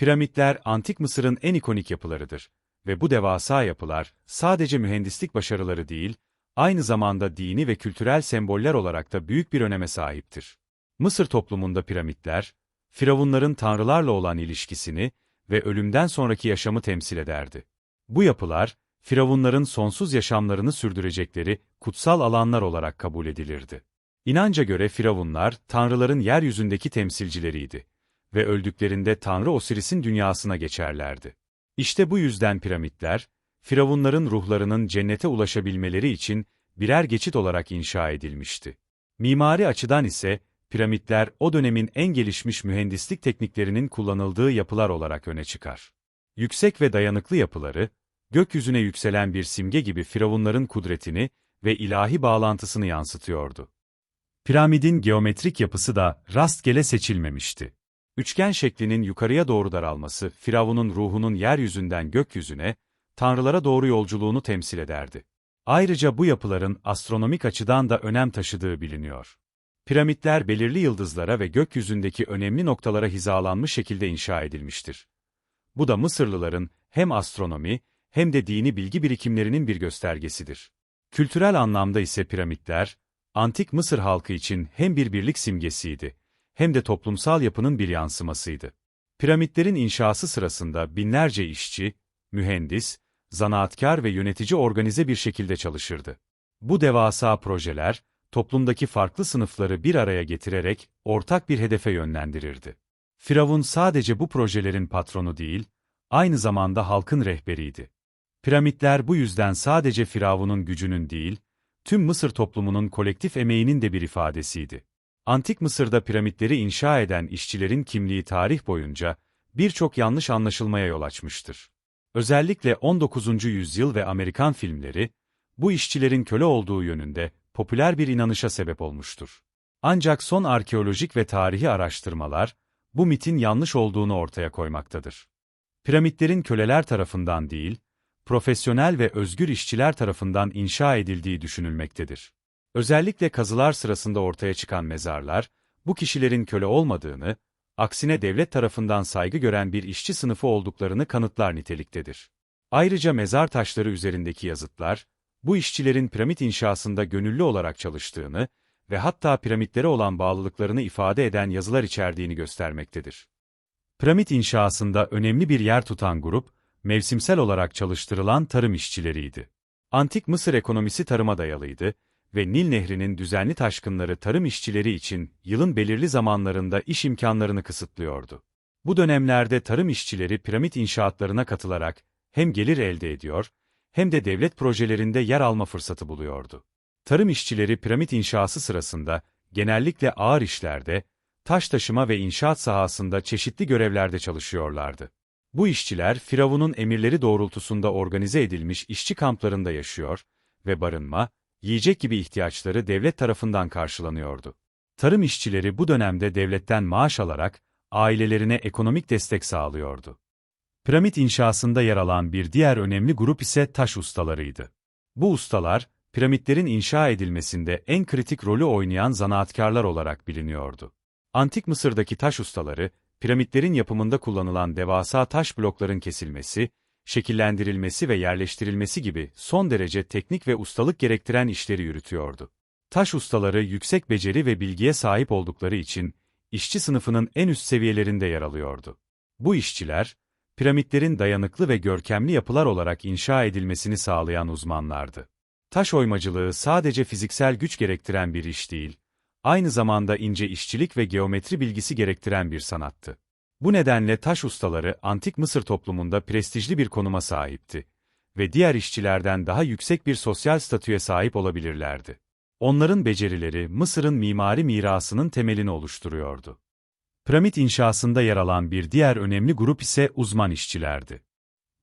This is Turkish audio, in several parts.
Piramitler antik Mısır'ın en ikonik yapılarıdır ve bu devasa yapılar sadece mühendislik başarıları değil, aynı zamanda dini ve kültürel semboller olarak da büyük bir öneme sahiptir. Mısır toplumunda piramitler, firavunların tanrılarla olan ilişkisini ve ölümden sonraki yaşamı temsil ederdi. Bu yapılar, firavunların sonsuz yaşamlarını sürdürecekleri kutsal alanlar olarak kabul edilirdi. İnanca göre firavunlar, tanrıların yeryüzündeki temsilcileriydi ve öldüklerinde Tanrı Osiris'in dünyasına geçerlerdi. İşte bu yüzden piramitler, firavunların ruhlarının cennete ulaşabilmeleri için birer geçit olarak inşa edilmişti. Mimari açıdan ise, piramitler o dönemin en gelişmiş mühendislik tekniklerinin kullanıldığı yapılar olarak öne çıkar. Yüksek ve dayanıklı yapıları, gökyüzüne yükselen bir simge gibi firavunların kudretini ve ilahi bağlantısını yansıtıyordu. Piramidin geometrik yapısı da rastgele seçilmemişti. Üçgen şeklinin yukarıya doğru daralması, Firavun'un ruhunun yeryüzünden gökyüzüne, tanrılara doğru yolculuğunu temsil ederdi. Ayrıca bu yapıların astronomik açıdan da önem taşıdığı biliniyor. Piramitler belirli yıldızlara ve gökyüzündeki önemli noktalara hizalanmış şekilde inşa edilmiştir. Bu da Mısırlıların hem astronomi hem de dini bilgi birikimlerinin bir göstergesidir. Kültürel anlamda ise piramitler, antik Mısır halkı için hem bir birlik simgesiydi, hem de toplumsal yapının bir yansımasıydı. Piramitlerin inşası sırasında binlerce işçi, mühendis, zanaatkar ve yönetici organize bir şekilde çalışırdı. Bu devasa projeler, toplumdaki farklı sınıfları bir araya getirerek ortak bir hedefe yönlendirirdi. Firavun sadece bu projelerin patronu değil, aynı zamanda halkın rehberiydi. Piramitler bu yüzden sadece Firavun'un gücünün değil, tüm Mısır toplumunun kolektif emeğinin de bir ifadesiydi. Antik Mısır'da piramitleri inşa eden işçilerin kimliği tarih boyunca birçok yanlış anlaşılmaya yol açmıştır. Özellikle 19. yüzyıl ve Amerikan filmleri, bu işçilerin köle olduğu yönünde popüler bir inanışa sebep olmuştur. Ancak son arkeolojik ve tarihi araştırmalar, bu mitin yanlış olduğunu ortaya koymaktadır. Piramitlerin köleler tarafından değil, profesyonel ve özgür işçiler tarafından inşa edildiği düşünülmektedir. Özellikle kazılar sırasında ortaya çıkan mezarlar, bu kişilerin köle olmadığını, aksine devlet tarafından saygı gören bir işçi sınıfı olduklarını kanıtlar niteliktedir. Ayrıca mezar taşları üzerindeki yazıtlar, bu işçilerin piramit inşasında gönüllü olarak çalıştığını ve hatta piramitlere olan bağlılıklarını ifade eden yazılar içerdiğini göstermektedir. Piramit inşasında önemli bir yer tutan grup, mevsimsel olarak çalıştırılan tarım işçileriydi. Antik Mısır ekonomisi tarıma dayalıydı ve Nil Nehri'nin düzenli taşkınları tarım işçileri için yılın belirli zamanlarında iş imkanlarını kısıtlıyordu. Bu dönemlerde tarım işçileri piramit inşaatlarına katılarak hem gelir elde ediyor, hem de devlet projelerinde yer alma fırsatı buluyordu. Tarım işçileri piramit inşası sırasında genellikle ağır işlerde, taş taşıma ve inşaat sahasında çeşitli görevlerde çalışıyorlardı. Bu işçiler Firavun'un emirleri doğrultusunda organize edilmiş işçi kamplarında yaşıyor ve barınma, yiyecek gibi ihtiyaçları devlet tarafından karşılanıyordu. Tarım işçileri bu dönemde devletten maaş alarak ailelerine ekonomik destek sağlıyordu. Piramit inşasında yer alan bir diğer önemli grup ise taş ustalarıydı. Bu ustalar, piramitlerin inşa edilmesinde en kritik rolü oynayan zanaatkarlar olarak biliniyordu. Antik Mısır'daki taş ustaları, piramitlerin yapımında kullanılan devasa taş blokların kesilmesi, şekillendirilmesi ve yerleştirilmesi gibi son derece teknik ve ustalık gerektiren işleri yürütüyordu. Taş ustaları yüksek beceri ve bilgiye sahip oldukları için, işçi sınıfının en üst seviyelerinde yer alıyordu. Bu işçiler, piramitlerin dayanıklı ve görkemli yapılar olarak inşa edilmesini sağlayan uzmanlardı. Taş oymacılığı sadece fiziksel güç gerektiren bir iş değil, aynı zamanda ince işçilik ve geometri bilgisi gerektiren bir sanattı. Bu nedenle taş ustaları antik Mısır toplumunda prestijli bir konuma sahipti ve diğer işçilerden daha yüksek bir sosyal statüye sahip olabilirlerdi. Onların becerileri Mısır'ın mimari mirasının temelini oluşturuyordu. Piramit inşasında yer alan bir diğer önemli grup ise uzman işçilerdi.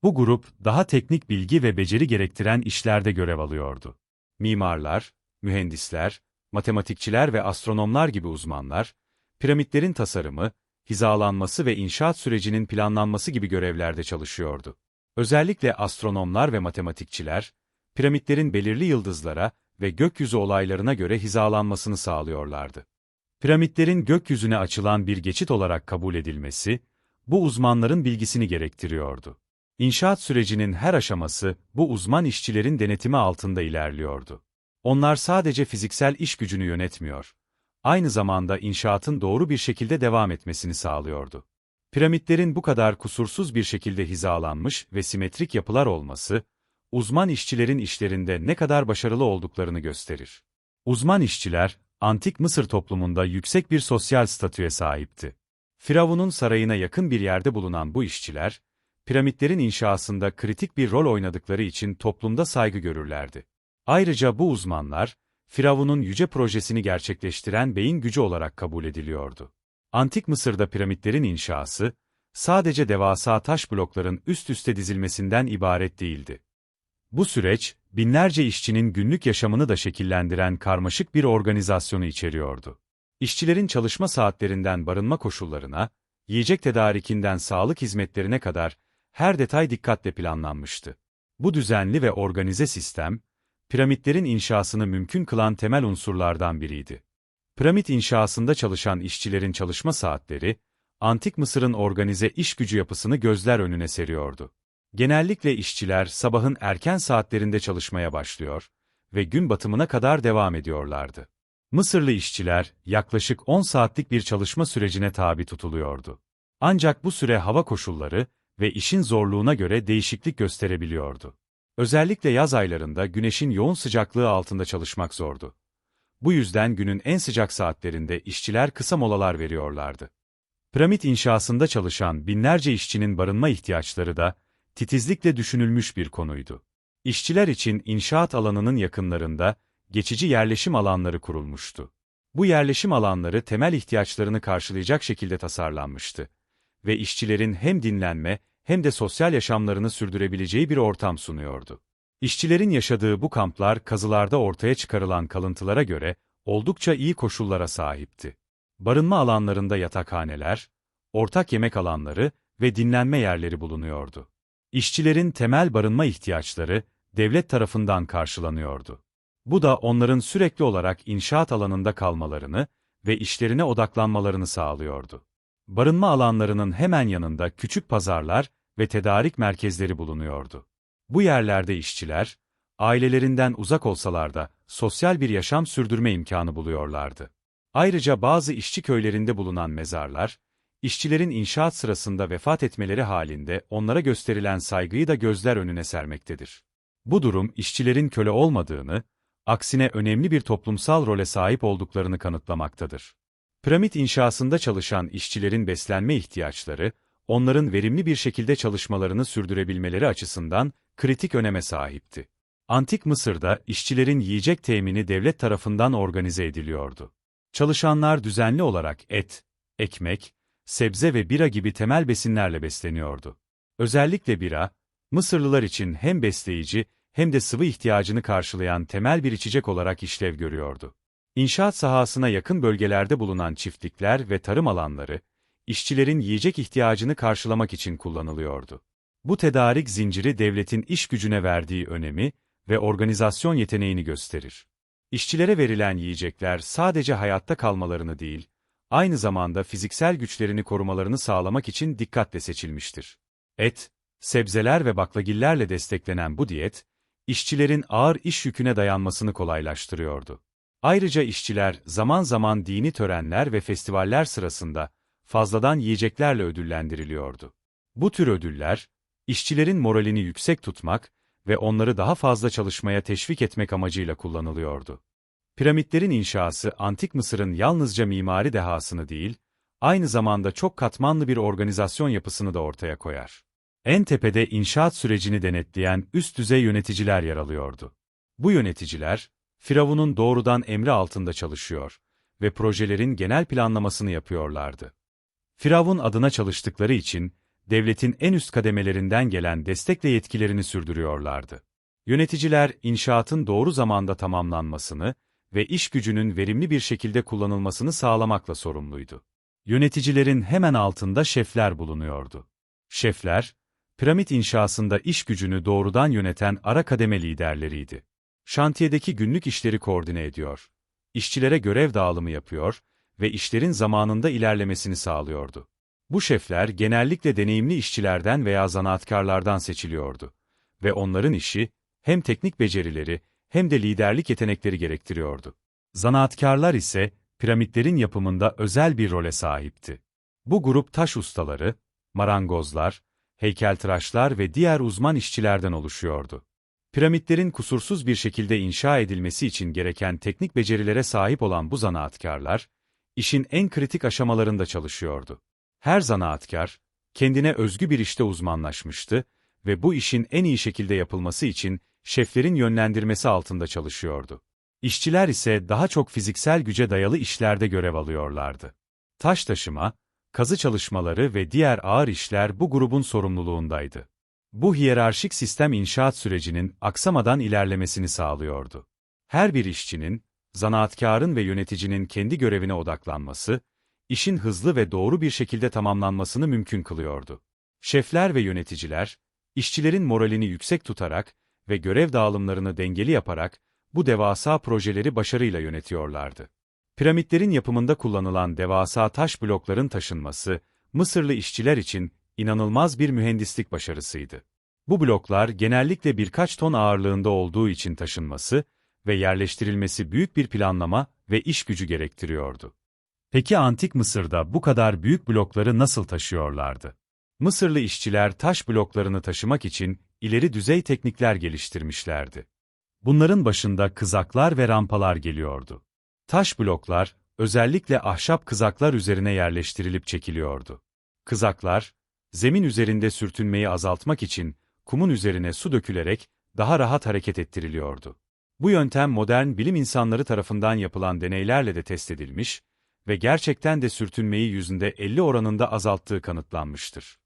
Bu grup, daha teknik bilgi ve beceri gerektiren işlerde görev alıyordu. Mimarlar, mühendisler, matematikçiler ve astronomlar gibi uzmanlar, piramitlerin tasarımı, hizalanması ve inşaat sürecinin planlanması gibi görevlerde çalışıyordu. Özellikle astronomlar ve matematikçiler, piramitlerin belirli yıldızlara ve gökyüzü olaylarına göre hizalanmasını sağlıyorlardı. Piramitlerin gökyüzüne açılan bir geçit olarak kabul edilmesi, bu uzmanların bilgisini gerektiriyordu. İnşaat sürecinin her aşaması bu uzman işçilerin denetimi altında ilerliyordu. Onlar sadece fiziksel iş gücünü yönetmiyor, aynı zamanda inşaatın doğru bir şekilde devam etmesini sağlıyordu. Piramitlerin bu kadar kusursuz bir şekilde hizalanmış ve simetrik yapılar olması, uzman işçilerin işlerinde ne kadar başarılı olduklarını gösterir. Uzman işçiler, antik Mısır toplumunda yüksek bir sosyal statüye sahipti. Firavun'un sarayına yakın bir yerde bulunan bu işçiler, piramitlerin inşasında kritik bir rol oynadıkları için toplumda saygı görürlerdi. Ayrıca bu uzmanlar, Firavun'un yüce projesini gerçekleştiren beyin gücü olarak kabul ediliyordu. Antik Mısır'da piramitlerin inşası, sadece devasa taş blokların üst üste dizilmesinden ibaret değildi. Bu süreç, binlerce işçinin günlük yaşamını da şekillendiren karmaşık bir organizasyonu içeriyordu. İşçilerin çalışma saatlerinden barınma koşullarına, yiyecek tedarikinden sağlık hizmetlerine kadar her detay dikkatle planlanmıştı. Bu düzenli ve organize sistem, piramitlerin inşasını mümkün kılan temel unsurlardan biriydi. Piramit inşasında çalışan işçilerin çalışma saatleri, Antik Mısır'ın organize iş gücü yapısını gözler önüne seriyordu. Genellikle işçiler sabahın erken saatlerinde çalışmaya başlıyor ve gün batımına kadar devam ediyorlardı. Mısırlı işçiler yaklaşık 10 saatlik bir çalışma sürecine tabi tutuluyordu. Ancak bu süre hava koşulları ve işin zorluğuna göre değişiklik gösterebiliyordu. Özellikle yaz aylarında güneşin yoğun sıcaklığı altında çalışmak zordu. Bu yüzden günün en sıcak saatlerinde işçiler kısa molalar veriyorlardı. Piramit inşasında çalışan binlerce işçinin barınma ihtiyaçları da titizlikle düşünülmüş bir konuydu. İşçiler için inşaat alanının yakınlarında geçici yerleşim alanları kurulmuştu. Bu yerleşim alanları temel ihtiyaçlarını karşılayacak şekilde tasarlanmıştı ve işçilerin hem dinlenme hem de sosyal yaşamlarını sürdürebileceği bir ortam sunuyordu. İşçilerin yaşadığı bu kamplar kazılarda ortaya çıkarılan kalıntılara göre oldukça iyi koşullara sahipti. Barınma alanlarında yatakhaneler, ortak yemek alanları ve dinlenme yerleri bulunuyordu. İşçilerin temel barınma ihtiyaçları devlet tarafından karşılanıyordu. Bu da onların sürekli olarak inşaat alanında kalmalarını ve işlerine odaklanmalarını sağlıyordu. Barınma alanlarının hemen yanında küçük pazarlar ve tedarik merkezleri bulunuyordu. Bu yerlerde işçiler, ailelerinden uzak olsalar da sosyal bir yaşam sürdürme imkanı buluyorlardı. Ayrıca bazı işçi köylerinde bulunan mezarlar, işçilerin inşaat sırasında vefat etmeleri halinde onlara gösterilen saygıyı da gözler önüne sermektedir. Bu durum işçilerin köle olmadığını, aksine önemli bir toplumsal role sahip olduklarını kanıtlamaktadır. Piramit inşasında çalışan işçilerin beslenme ihtiyaçları, onların verimli bir şekilde çalışmalarını sürdürebilmeleri açısından kritik öneme sahipti. Antik Mısır'da işçilerin yiyecek temini devlet tarafından organize ediliyordu. Çalışanlar düzenli olarak et, ekmek, sebze ve bira gibi temel besinlerle besleniyordu. Özellikle bira, Mısırlılar için hem besleyici hem de sıvı ihtiyacını karşılayan temel bir içecek olarak işlev görüyordu. İnşaat sahasına yakın bölgelerde bulunan çiftlikler ve tarım alanları, işçilerin yiyecek ihtiyacını karşılamak için kullanılıyordu. Bu tedarik zinciri devletin iş gücüne verdiği önemi ve organizasyon yeteneğini gösterir. İşçilere verilen yiyecekler sadece hayatta kalmalarını değil, aynı zamanda fiziksel güçlerini korumalarını sağlamak için dikkatle seçilmiştir. Et, sebzeler ve baklagillerle desteklenen bu diyet, işçilerin ağır iş yüküne dayanmasını kolaylaştırıyordu. Ayrıca işçiler zaman zaman dini törenler ve festivaller sırasında fazladan yiyeceklerle ödüllendiriliyordu. Bu tür ödüller, işçilerin moralini yüksek tutmak ve onları daha fazla çalışmaya teşvik etmek amacıyla kullanılıyordu. Piramitlerin inşası Antik Mısır'ın yalnızca mimari dehasını değil, aynı zamanda çok katmanlı bir organizasyon yapısını da ortaya koyar. En tepede inşaat sürecini denetleyen üst düzey yöneticiler yer alıyordu. Bu yöneticiler, Firavun'un doğrudan emri altında çalışıyor ve projelerin genel planlamasını yapıyorlardı. Firavun adına çalıştıkları için, devletin en üst kademelerinden gelen destekle yetkilerini sürdürüyorlardı. Yöneticiler, inşaatın doğru zamanda tamamlanmasını ve iş gücünün verimli bir şekilde kullanılmasını sağlamakla sorumluydu. Yöneticilerin hemen altında şefler bulunuyordu. Şefler, piramit inşasında iş gücünü doğrudan yöneten ara kademe liderleriydi. Şantiyedeki günlük işleri koordine ediyor, işçilere görev dağılımı yapıyor ve işlerin zamanında ilerlemesini sağlıyordu. Bu şefler genellikle deneyimli işçilerden veya zanaatkarlardan seçiliyordu. Ve onların işi, hem teknik becerileri, hem de liderlik yetenekleri gerektiriyordu. Zanaatkarlar ise, piramitlerin yapımında özel bir role sahipti. Bu grup taş ustaları, marangozlar, heykeltıraşlar ve diğer uzman işçilerden oluşuyordu. Piramitlerin kusursuz bir şekilde inşa edilmesi için gereken teknik becerilere sahip olan bu zanaatkarlar, işin en kritik aşamalarında çalışıyordu. Her zanaatkar, kendine özgü bir işte uzmanlaşmıştı ve bu işin en iyi şekilde yapılması için şeflerin yönlendirmesi altında çalışıyordu. İşçiler ise daha çok fiziksel güce dayalı işlerde görev alıyorlardı. Taş taşıma, kazı çalışmaları ve diğer ağır işler bu grubun sorumluluğundaydı. Bu hiyerarşik sistem inşaat sürecinin aksamadan ilerlemesini sağlıyordu. Her bir işçinin, zanaatkarın ve yöneticinin kendi görevine odaklanması, işin hızlı ve doğru bir şekilde tamamlanmasını mümkün kılıyordu. Şefler ve yöneticiler, işçilerin moralini yüksek tutarak ve görev dağılımlarını dengeli yaparak bu devasa projeleri başarıyla yönetiyorlardı. Piramitlerin yapımında kullanılan devasa taş blokların taşınması, Mısırlı işçiler için inanılmaz bir mühendislik başarısıydı. Bu bloklar genellikle birkaç ton ağırlığında olduğu için taşınması ve yerleştirilmesi büyük bir planlama ve iş gücü gerektiriyordu. Peki Antik Mısır'da bu kadar büyük blokları nasıl taşıyorlardı? Mısırlı işçiler taş bloklarını taşımak için ileri düzey teknikler geliştirmişlerdi. Bunların başında kızaklar ve rampalar geliyordu. Taş bloklar, özellikle ahşap kızaklar üzerine yerleştirilip çekiliyordu. Kızaklar, zemin üzerinde sürtünmeyi azaltmak için kumun üzerine su dökülerek daha rahat hareket ettiriliyordu. Bu yöntem modern bilim insanları tarafından yapılan deneylerle de test edilmiş ve gerçekten de sürtünmeyi yüzünde 50 oranında azalttığı kanıtlanmıştır.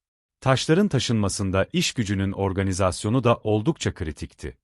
Taşların taşınmasında iş gücünün organizasyonu da oldukça kritikti.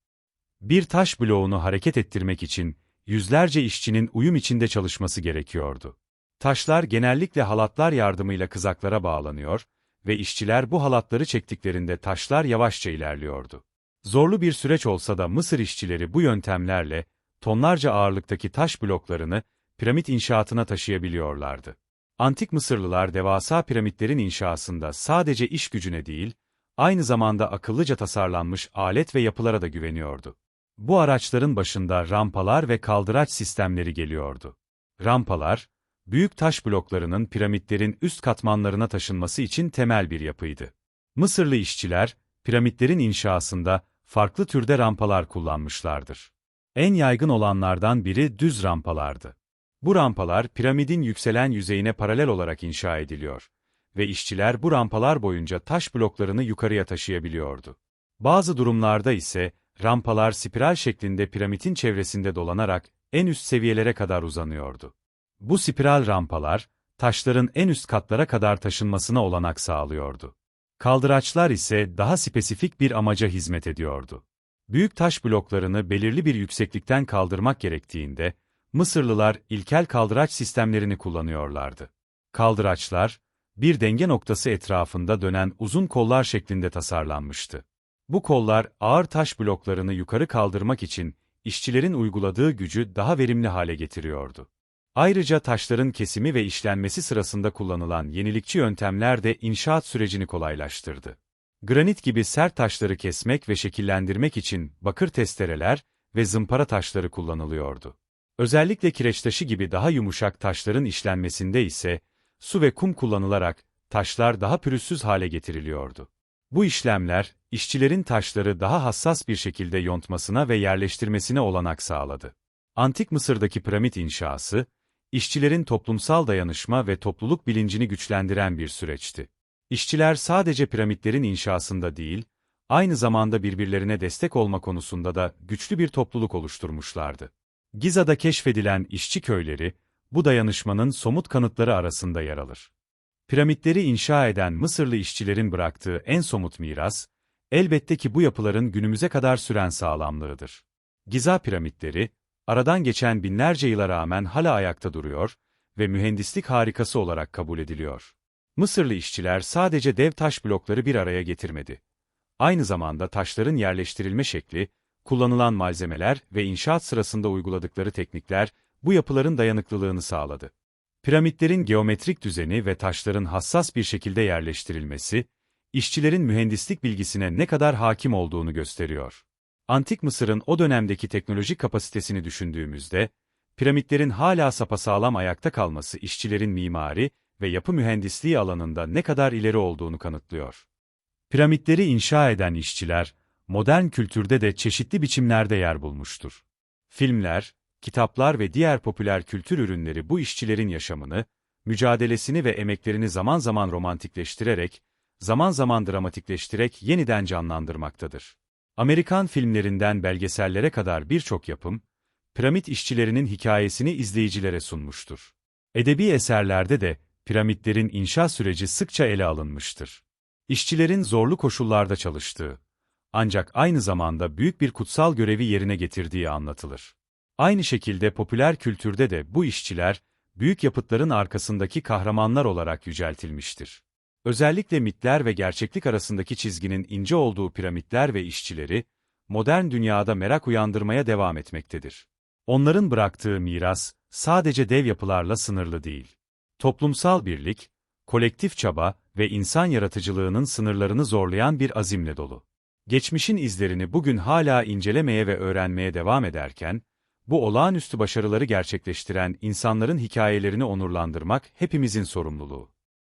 Bir taş bloğunu hareket ettirmek için yüzlerce işçinin uyum içinde çalışması gerekiyordu. Taşlar genellikle halatlar yardımıyla kızaklara bağlanıyor ve işçiler bu halatları çektiklerinde taşlar yavaşça ilerliyordu. Zorlu bir süreç olsa da Mısır işçileri bu yöntemlerle tonlarca ağırlıktaki taş bloklarını piramit inşaatına taşıyabiliyorlardı. Antik Mısırlılar devasa piramitlerin inşasında sadece iş gücüne değil, aynı zamanda akıllıca tasarlanmış alet ve yapılara da güveniyordu. Bu araçların başında rampalar ve kaldıraç sistemleri geliyordu. Rampalar, büyük taş bloklarının piramitlerin üst katmanlarına taşınması için temel bir yapıydı. Mısırlı işçiler, piramitlerin inşasında farklı türde rampalar kullanmışlardır. En yaygın olanlardan biri düz rampalardı. Bu rampalar piramidin yükselen yüzeyine paralel olarak inşa ediliyor ve işçiler bu rampalar boyunca taş bloklarını yukarıya taşıyabiliyordu. Bazı durumlarda ise rampalar spiral şeklinde piramidin çevresinde dolanarak en üst seviyelere kadar uzanıyordu. Bu spiral rampalar, taşların en üst katlara kadar taşınmasına olanak sağlıyordu. Kaldıraçlar ise daha spesifik bir amaca hizmet ediyordu. Büyük taş bloklarını belirli bir yükseklikten kaldırmak gerektiğinde, Mısırlılar ilkel kaldıraç sistemlerini kullanıyorlardı. Kaldıraçlar, bir denge noktası etrafında dönen uzun kollar şeklinde tasarlanmıştı. Bu kollar ağır taş bloklarını yukarı kaldırmak için işçilerin uyguladığı gücü daha verimli hale getiriyordu. Ayrıca taşların kesimi ve işlenmesi sırasında kullanılan yenilikçi yöntemler de inşaat sürecini kolaylaştırdı. Granit gibi sert taşları kesmek ve şekillendirmek için bakır testereler ve zımpara taşları kullanılıyordu. Özellikle kireç taşı gibi daha yumuşak taşların işlenmesinde ise su ve kum kullanılarak taşlar daha pürüzsüz hale getiriliyordu. Bu işlemler, işçilerin taşları daha hassas bir şekilde yontmasına ve yerleştirmesine olanak sağladı. Antik Mısır'daki piramit inşası, işçilerin toplumsal dayanışma ve topluluk bilincini güçlendiren bir süreçti. İşçiler sadece piramitlerin inşasında değil, aynı zamanda birbirlerine destek olma konusunda da güçlü bir topluluk oluşturmuşlardı. Giza'da keşfedilen işçi köyleri, bu dayanışmanın somut kanıtları arasında yer alır. Piramitleri inşa eden Mısırlı işçilerin bıraktığı en somut miras, elbette ki bu yapıların günümüze kadar süren sağlamlığıdır. Giza piramitleri, aradan geçen binlerce yıla rağmen hala ayakta duruyor ve mühendislik harikası olarak kabul ediliyor. Mısırlı işçiler sadece dev taş blokları bir araya getirmedi. Aynı zamanda taşların yerleştirilme şekli, kullanılan malzemeler ve inşaat sırasında uyguladıkları teknikler, bu yapıların dayanıklılığını sağladı. Piramitlerin geometrik düzeni ve taşların hassas bir şekilde yerleştirilmesi, işçilerin mühendislik bilgisine ne kadar hakim olduğunu gösteriyor. Antik Mısır'ın o dönemdeki teknolojik kapasitesini düşündüğümüzde, piramitlerin hala sapasağlam ayakta kalması işçilerin mimari ve yapı mühendisliği alanında ne kadar ileri olduğunu kanıtlıyor. Piramitleri inşa eden işçiler, modern kültürde de çeşitli biçimlerde yer bulmuştur. Filmler, kitaplar ve diğer popüler kültür ürünleri bu işçilerin yaşamını, mücadelesini ve emeklerini zaman zaman romantikleştirerek, zaman zaman dramatikleştirerek yeniden canlandırmaktadır. Amerikan filmlerinden belgesellere kadar birçok yapım, piramit işçilerinin hikayesini izleyicilere sunmuştur. Edebi eserlerde de piramitlerin inşa süreci sıkça ele alınmıştır. İşçilerin zorlu koşullarda çalıştığı, ancak aynı zamanda büyük bir kutsal görevi yerine getirdiği anlatılır. Aynı şekilde popüler kültürde de bu işçiler, büyük yapıtların arkasındaki kahramanlar olarak yüceltilmiştir. Özellikle mitler ve gerçeklik arasındaki çizginin ince olduğu piramitler ve işçileri, modern dünyada merak uyandırmaya devam etmektedir. Onların bıraktığı miras, sadece dev yapılarla sınırlı değil. Toplumsal birlik, kolektif çaba ve insan yaratıcılığının sınırlarını zorlayan bir azimle dolu. Geçmişin izlerini bugün hala incelemeye ve öğrenmeye devam ederken, bu olağanüstü başarıları gerçekleştiren insanların hikayelerini onurlandırmak hepimizin sorumluluğu.